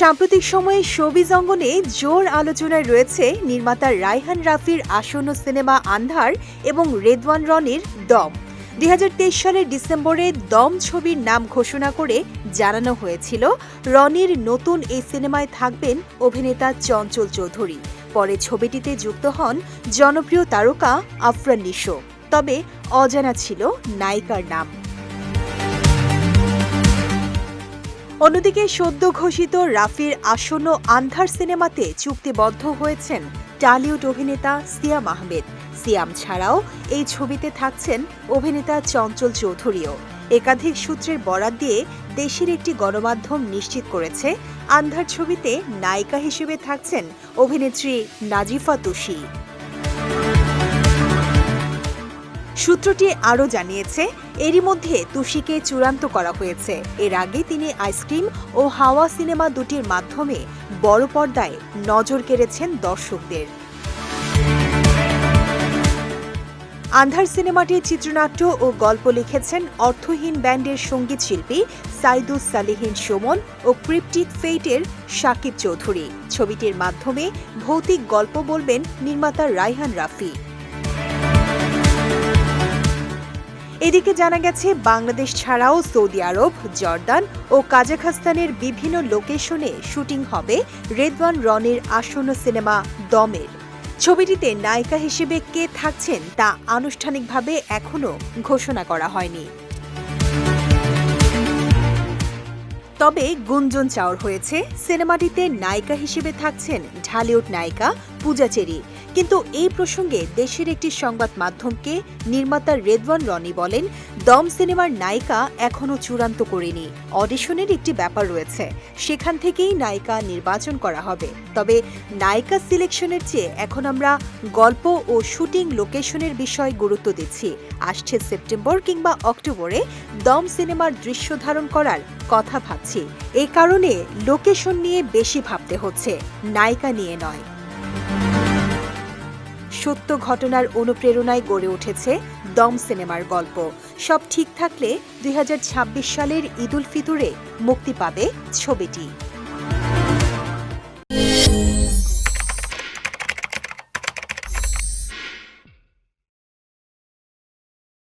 সাম্প্রতিক সময়ে শোবিজ অঙ্গনে জোর আলোচনায় রয়েছে নির্মাতা রায়হান রাফির আসন্ন সিনেমা আন্ধার এবং রেদওয়ান রনির দম। দুই হাজার তেইশ সালের ডিসেম্বরে দম ছবির নাম ঘোষণা করে জানানো হয়েছিল, রনির নতুন এই সিনেমায় থাকবেন অভিনেতা চঞ্চল চৌধুরী। পরে ছবিটিতে যুক্ত হন জনপ্রিয় তারকা আফরান নিশো। তবে অজানা ছিল নায়িকার নাম। অন্যদিকে সদ্য ঘোষিত রাফির আসন্ন আন্ধার সিনেমাতে চুক্তিবদ্ধ হয়েছেন টালিউড অভিনেতা সিয়াম আহমেদ। সিয়াম ছাড়াও এই ছবিতে থাকছেন অভিনেতা চঞ্চল চৌধুরীও। একাধিক সূত্রের বরাত দিয়ে দেশের একটি গণমাধ্যম নিশ্চিত করেছে, আন্ধার ছবিতে নায়িকা হিসেবে থাকছেন অভিনেত্রী নাজিফা তুষি সূত্রটি আরও জানিয়েছে, এরই মধ্যে তুষিকে চূড়ান্ত করা হয়েছে। এর আগে তিনি আইসক্রিম ও হাওয়া সিনেমা দুটির মাধ্যমে বড় পর্দায় নজর কেড়েছেন দর্শকদের। আন্ধার সিনেমাটির চিত্রনাট্য ও গল্প লিখেছেন অর্থহীন ব্যান্ডের সংগীত শিল্পী সাইদুস সালিহীন সুমন ও ক্রিপ্টিক ফেইটের সাকিব চৌধুরী। ছবিটির মাধ্যমে ভৌতিক গল্প বলবেন নির্মাতা রায়হান রাফি। এদিকে জানা গেছে, বাংলাদেশ ছাড়াও সৌদি আরব, জর্দান ও কাজাখস্তানের বিভিন্ন লোকেশনে শুটিং হবে রেদওয়ান রনের আসন্ন সিনেমা দমের। ছবিটিতে নায়িকা হিসেবে কে থাকছেন তা আনুষ্ঠানিকভাবে এখনও ঘোষণা করা হয়নি। তবে গুঞ্জন চাওয়ার হয়েছে, সিনেমাটিতে নায়িকা হিসেবে থাকছেন ঢালিউড নায়িকা পূজা চেরি। কিন্তু এই প্রসঙ্গে দেশের একটি সংবাদ মাধ্যমকে নির্মাতা রেদওয়ান রনি বলেন, দম সিনেমার নায়িকা এখনও চূড়ান্ত করেনি। অডিশনের একটি ব্যাপার রয়েছে, সেখান থেকেই নায়িকা নির্বাচন করা হবে। তবে নায়িকা সিলেকশনের চেয়ে এখন আমরা গল্প ও শুটিং লোকেশনের বিষয় গুরুত্ব দিচ্ছি। আসছে সেপ্টেম্বর কিংবা অক্টোবরে দম সিনেমার দৃশ্য ধারণ করার কথা ভাবছি। এই কারণে লোকেশন নিয়ে বেশি ভাবতে হচ্ছে, নায়িকা নিয়ে নয়। সত্য ঘটনার অনুপ্রেরণায় গড়ে উঠেছে দম সিনেমার গল্প। সব ঠিক থাকলে দুই হাজার ছাব্বিশ সালের ঈদুল ফিতরে মুক্তি পাবে ছবিটি।